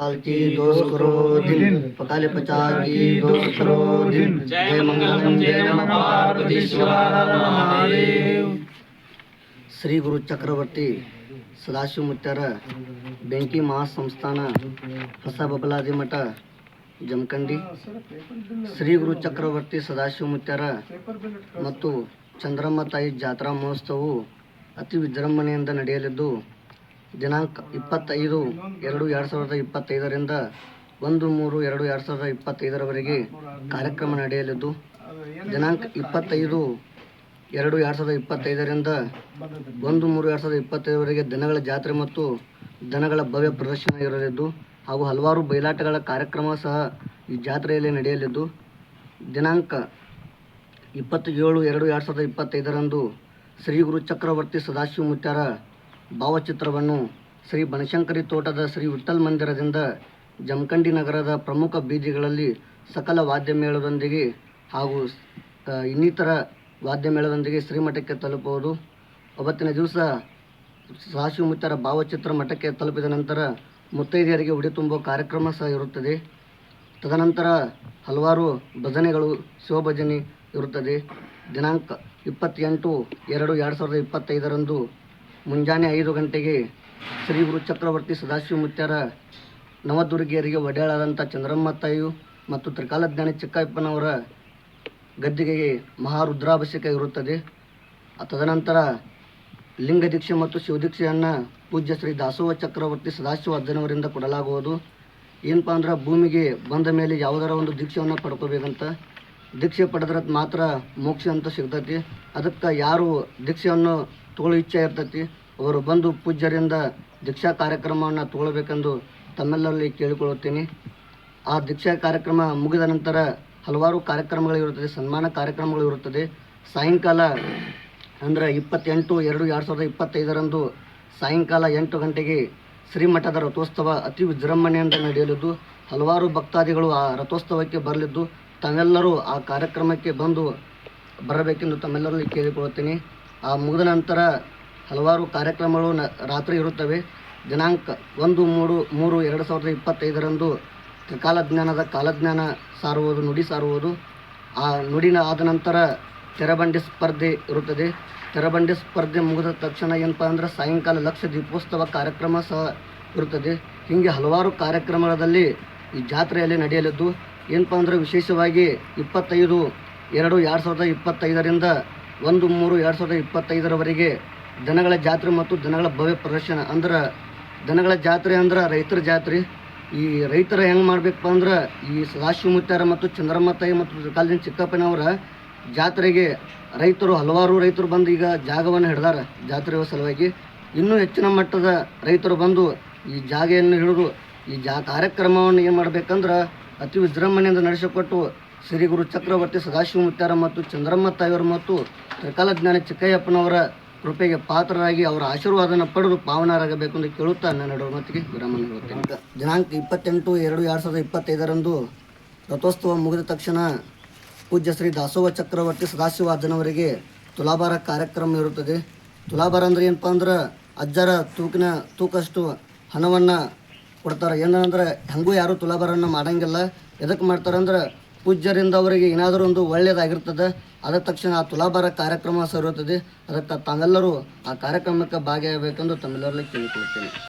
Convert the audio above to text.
साल की दोस्त करो दिन पकाले पचास की दोस्त करो दिन जय मंगलम जय नमः पार्वती शिवाय महादेव ಶ್ರೀ ಗುರು ಚಕ್ರವರ್ತಿ ಸದಾಶಿವ ಮುತ್ಯಾರ ಬೆಂಕಿ ಮಹಾಸಂಸ್ಥಾನ ಹೊಸ ಬಬಲಾದಿ ಮಠ ಜಮಖಂಡಿ ಶ್ರೀ ಗುರು ಚಕ್ರವರ್ತಿ ಸದಾಶಿವ ಮುತ್ಯಾರ ಮತ್ತು ಚಂದ್ರಮ್ಮ ತಾಯಿ ಜಾತ್ರಾ ಮಹೋತ್ಸವವು ಅತಿ ವಿಜೃಂಭಣೆಯಿಂದ ನಡೆಯಲಿದ್ದು ದಿನಾಂಕ ಇಪ್ಪತ್ತೈದು ಎರಡು ಎರಡು ಸಾವಿರದ ಇಪ್ಪತ್ತೈದರಿಂದ ಒಂದು ಮೂರು ಎರಡು ಎರಡು ಸಾವಿರದ ಇಪ್ಪತ್ತೈದರವರೆಗೆ ಕಾರ್ಯಕ್ರಮ ನಡೆಯಲಿದ್ದು, ದಿನಾಂಕ ಇಪ್ಪತ್ತೈದು ಎರಡು ಎರಡು ಸಾವಿರದ ಇಪ್ಪತ್ತೈದರಿಂದ ಒಂದು ಮೂರು ಎರಡು ಸಾವಿರದ ಇಪ್ಪತ್ತೈದರವರೆಗೆ ದನಗಳ ಜಾತ್ರೆ ಮತ್ತು ದನಗಳ ಭವ್ಯ ಪ್ರದರ್ಶನ ಇರಲಿದ್ದು, ಹಾಗೂ ಹಲವಾರು ಬಯಲಾಟಗಳ ಕಾರ್ಯಕ್ರಮ ಸಹ ಈ ಜಾತ್ರೆಯಲ್ಲಿ ನಡೆಯಲಿದ್ದು, ದಿನಾಂಕ ಇಪ್ಪತ್ತೇಳು ಎರಡು ಎರಡು ಸಾವಿರದ ಇಪ್ಪತ್ತೈದರಂದು ಶ್ರೀ ಗುರು ಚಕ್ರವರ್ತಿ ಸದಾಶಿವ ಮುತ್ಯಾರ ಭಾವಚಿತ್ರವನ್ನು ಶ್ರೀ ಬನಶಂಕರಿ ತೋಟದ ಶ್ರೀ ವಿಠ್ಠಲ್ ಮಂದಿರದಿಂದ ಜಮಖಂಡಿ ನಗರದ ಪ್ರಮುಖ ಬೀದಿಗಳಲ್ಲಿ ಸಕಲ ವಾದ್ಯಮೇಳದೊಂದಿಗೆ ಹಾಗೂ ಇನ್ನಿತರ ವಾದ್ಯಮೇಳದೊಂದಿಗೆ ಶ್ರೀಮಠಕ್ಕೆ ತಲುಪುವುದು. ಅವತ್ತಿನ ದಿವಸ ಸದಾಶಿವ ಮುತ್ಯಾರ ಭಾವಚಿತ್ರ ಮಠಕ್ಕೆ ತಲುಪಿದ ನಂತರ ಮುತ್ತೈದೆಯರಿಗೆ ಉಡಿ ತುಂಬುವ ಕಾರ್ಯಕ್ರಮ ಸಹ ಇರುತ್ತದೆ. ತದನಂತರ ಹಲವಾರು ಭಜನೆಗಳು, ಶಿವಭಜನೆ ಇರುತ್ತದೆ. ದಿನಾಂಕ ಇಪ್ಪತ್ತೆಂಟು ಎರಡು ಎರಡು ಸಾವಿರದ ಇಪ್ಪತ್ತೈದರಂದು ಮುಂಜಾನೆ ಐದು ಗಂಟೆಗೆ ಶ್ರೀ ಗುರು ಚಕ್ರವರ್ತಿ ಸದಾಶಿವ ಮುತ್ಯಾರ ನವದುರ್ಗಿಯರಿಗೆ ಒಡೆಯಾಳಾದಂಥ ಚಂದ್ರಮ್ಮ ತಾಯಿಯು ಮತ್ತು ತ್ರಿಕಾಲಜ್ಞಾನಿ ಚಿಕ್ಕಪ್ಪನವರ ಗದ್ದಿಗೆಗೆ ಮಹಾರುದ್ರಾಭಿಷೇಕ ಇರುತ್ತದೆ. ತದನಂತರ ಲಿಂಗ ದೀಕ್ಷೆ ಮತ್ತು ಶಿವದೀಕ್ಷೆಯನ್ನು ಪೂಜ್ಯ ಶ್ರೀ ದಾಸೋಹ ಚಕ್ರವರ್ತಿ ಸದಾಶಿವ ಅಜ್ಜನವರಿಂದ ಕೊಡಲಾಗುವುದು. ಏನಪ್ಪ ಅಂದ್ರೆ ಭೂಮಿಗೆ ಬಂದ ಮೇಲೆ ಯಾವುದರ ಒಂದು ದೀಕ್ಷೆಯನ್ನು ಪಡ್ಕೋಬೇಕಂತ. ದೀಕ್ಷೆ ಪಡೆದ್ರೆ ಮಾತ್ರ ಮೋಕ್ಷ ಅಂತ ಸಿಗ್ತೈತಿ. ಅದಕ್ಕೆ ಯಾರು ದೀಕ್ಷೆಯನ್ನು ತಗೊಳ್ಳೋ ಇಚ್ಛೆ ಇರ್ತೈತಿ. ಅವರು ಬಂದು ಪೂಜ್ಯರಿಂದ ದೀಕ್ಷಾ ಕಾರ್ಯಕ್ರಮವನ್ನು ತಗೊಳ್ಬೇಕೆಂದು ತಮ್ಮೆಲ್ಲರಲ್ಲಿ ಕೇಳಿಕೊಳ್ಳುತ್ತೇನೆ. ಆ ದೀಕ್ಷಾ ಕಾರ್ಯಕ್ರಮ ಮುಗಿದ ನಂತರ ಹಲವಾರು ಕಾರ್ಯಕ್ರಮಗಳು ಇರುತ್ತದೆ, ಸನ್ಮಾನ ಕಾರ್ಯಕ್ರಮಗಳು ಇರುತ್ತದೆ. ಸಾಯಂಕಾಲ ಅಂದರೆ ಇಪ್ಪತ್ತೆಂಟು ಎರಡು ಎರಡು ಸಾವಿರದ ಇಪ್ಪತ್ತೈದರಂದು ಸಾಯಂಕಾಲ ಎಂಟು ಗಂಟೆಗೆ ಶ್ರೀಮಠದ ರಥೋತ್ಸವ ಅತಿ ವಿಜೃಂಭಣೆಯಿಂದ ನಡೆಯಲಿದ್ದು, ಹಲವಾರು ಭಕ್ತಾದಿಗಳು ಆ ರಥೋತ್ಸವಕ್ಕೆ ಬರಲಿದ್ದು, ತಾವೆಲ್ಲರೂ ಆ ಕಾರ್ಯಕ್ರಮಕ್ಕೆ ಬಂದು ಬರಬೇಕೆಂದು ತಮ್ಮೆಲ್ಲರಲ್ಲಿ ಕೇಳಿಕೊಳ್ಳುತ್ತೇನೆ. ಆ ಮುಗಿದ ನಂತರ ಹಲವಾರು ಕಾರ್ಯಕ್ರಮಗಳು ನ ರಾತ್ರಿ ಇರುತ್ತವೆ. ದಿನಾಂಕ ಒಂದು ಮೂರು ಮೂರು ಎರಡು ಸಾವಿರದ ಇಪ್ಪತ್ತೈದರಂದು ತ್ರಿಕಾಲಜ್ಞಾನದ ಕಾಲಜ್ಞಾನ ಸಾರುವುದು, ನುಡಿ ಸಾರುವುದು. ಆ ನುಡಿನ ಆದ ನಂತರ ತೆರಬಂಡಿ ಸ್ಪರ್ಧೆ ಇರುತ್ತದೆ. ತೆರಬಂಡಿ ಸ್ಪರ್ಧೆ ಮುಗಿದ ತಕ್ಷಣ ಏನಪ್ಪ ಅಂದ್ರೆ ಸಾಯಂಕಾಲ ಲಕ್ಷ ದೀಪೋತ್ಸವ ಕಾರ್ಯಕ್ರಮ ಸಹ ಇರುತ್ತದೆ. ಹೀಗೆ ಹಲವಾರು ಕಾರ್ಯಕ್ರಮಗಳಲ್ಲಿ ಈ ಜಾತ್ರೆಯಲ್ಲಿ ನಡೆಯಲಿದ್ದು, ಏನಪ್ಪ ಅಂದ್ರೆ ವಿಶೇಷವಾಗಿ ಇಪ್ಪತ್ತೈದು ಎರಡು ಎರಡು ಸಾವಿರದ ಇಪ್ಪತ್ತೈದರಿಂದ ಒಂದು ಮೂರು ಎರಡು ಸಾವಿರದ ಇಪ್ಪತ್ತೈದರವರೆಗೆ ದನಗಳ ಜಾತ್ರೆ ಮತ್ತು ದನಗಳ ಭವ್ಯ ಪ್ರದರ್ಶನ ಅಂದ್ರೆ ದನಗಳ ಜಾತ್ರೆ ಅಂದ್ರೆ ರೈತರ ಜಾತ್ರೆ. ಈ ರೈತರ ಹೆಂಗೆ ಮಾಡ್ಬೇಕಪ್ಪ ಅಂದ್ರೆ ಈ ಸದಾಶಿವ ಮುತ್ಯಾರ ಮತ್ತು ಚಂದ್ರಮ್ಮ ತಾಯಿ ಮತ್ತು ಕಾಲಿನ ಚಿಕ್ಕಪ್ಪನವರ ಜಾತ್ರೆಗೆ ರೈತರು ಹಲವಾರು ರೈತರು ಬಂದು ಈಗ ಜಾಗವನ್ನು ಹಿಡ್ದಾರ ಜಾತ್ರೆಯ ಸಲುವಾಗಿ. ಇನ್ನೂ ಹೆಚ್ಚಿನ ಮಟ್ಟದ ರೈತರು ಬಂದು ಈ ಜಾಗೆಯನ್ನು ಹಿಡಿದು ಈ ಜಾ ಕಾರ್ಯಕ್ರಮವನ್ನು ಏನು ಮಾಡ್ಬೇಕಂದ್ರೆ ಅತಿ ವಿಜೃಂಭಣೆಯಿಂದ ನಡೆಸಿಕೊಟ್ಟು ಶ್ರೀ ಗುರು ಚಕ್ರವರ್ತಿ ಸದಾಶಿವ ಮುತ್ಯಾರ ಮತ್ತು ಚಂದ್ರಮ್ಮ ತಾಯಿಯವರು ಮತ್ತು ತ್ರಿಕಾಲಜ್ಞಾನಿ ಚಿಕ್ಕಯ್ಯಪ್ಪನವರ ಕೃಪೆಗೆ ಪಾತ್ರರಾಗಿ ಅವರ ಆಶೀರ್ವಾದನ ಪಡೆದು ಪಾವನರಾಗಬೇಕು ಎಂದು ಕೇಳುತ್ತಾ ನನ್ನ ಮತ್ತಿಗೆ ವಿರಾಮ ನೀಡುತ್ತೇನೆ ದಿನಾಂಕ ಇಪ್ಪತ್ತೆಂಟು ಎರಡು ಎರಡು ಸಾವಿರದ ಇಪ್ಪತ್ತೈದರಂದು ರಥೋತ್ಸವ ಮುಗಿದ ತಕ್ಷಣ ಪೂಜ್ಯ ಶ್ರೀ ದಾಸೋವ ಚಕ್ರವರ್ತಿ ಸದಾಶಿವ ಅಜ್ಜನವರಿಗೆ ತುಲಾಭಾರ ಕಾರ್ಯಕ್ರಮ ಇರುತ್ತದೆ. ತುಲಾಭಾರ ಅಂದರೆ ಏನಪ್ಪ ಅಂದ್ರೆ ಅಜ್ಜರ ತೂಕಿನ ತೂಕಷ್ಟು ಹಣವನ್ನು ಕೊಡ್ತಾರೆ. ಏನಂದ್ರೆ ಹೆಂಗೂ ಯಾರೂ ತುಲಾಭಾರವನ್ನು ಮಾಡಂಗಿಲ್ಲ. ಎದಕ್ಕೆ ಮಾಡ್ತಾರೆ ಅಂದ್ರೆ ಪೂಜ್ಯರಿಂದ ಅವರಿಗೆ ಏನಾದರೂ ಒಂದು ಒಳ್ಳೆಯದಾಗಿರ್ತದೆ ಅದ ತಕ್ಷಣ ಆ ತುಲಾಭಾರ ಕಾರ್ಯಕ್ರಮ ಸೇರುತ್ತದೆ ಅದಕ್ಕೆ ತಾವೆಲ್ಲರೂ ಆ ಕಾರ್ಯಕ್ರಮಕ್ಕೆ ಭಾಗಿಯಾಗಬೇಕೆಂದು ತಮ್ಮೆಲ್ಲರಲ್ಲಿ ಕೇಳಿಕೊಳ್ತೇನೆ.